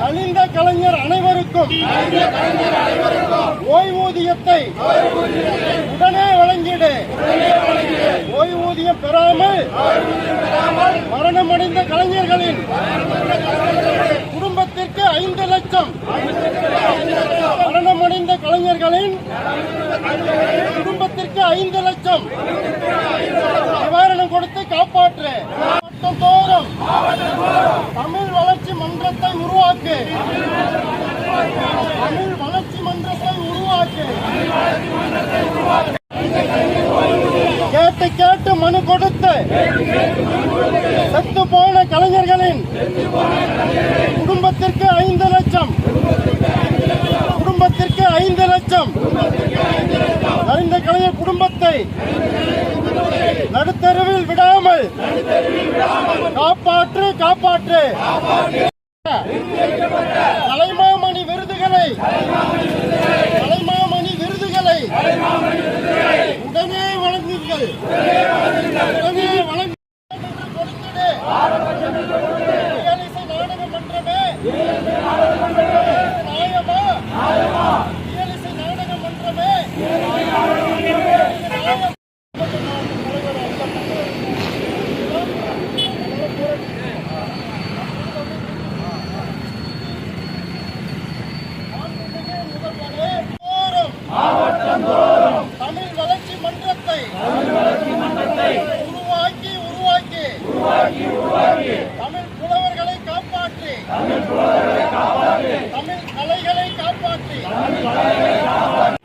நலிந்த கலைஞர் அனைவருக்கும் ஓய்வூதியத்தை உடனே வழங்கிடு. ஓய்வூதியம் பெறாமல் மரணமடைந்த கலைஞர்களின் குடும்பத்திற்கு ஐந்து லட்சம் மரணமடைந்த கலைஞர்களின் குடும்பத்திற்கு ஐந்து லட்சம் நிவாரணம் கொடுத்து காப்பாற்று மாவட்டந்தோறும் தமிழ் வளர்ச்சி மன்றத்தை உருவாக்கு தமிழ் வளர்ச்சி மன்றத்தை உருவாக்கு கேட்டு கேட்டு மனு கொடுத்து செத்து போன கலைஞர்களின் குடும்பத்திற்கு ஐந்து லட்சம். குடும்பத்திற்கு ஐந்து லட்சம். அறிந்த கலைஞர் குடும்பத்தை நடுத்தருவில் விடாமல் காப்பாற்று காப்பாற்று. கலைமாமணி விருதுகளை கலைமாமணி விருதுகளை உடனே வழங்குங்கள். உடனே வழங்கு. கொடுத்திடு. தமிழ் புலவர்களை காப்பாற்று தமிழ் கலைகளை காப்பாற்று. தமிழ் கலைகளை காப்பாற்று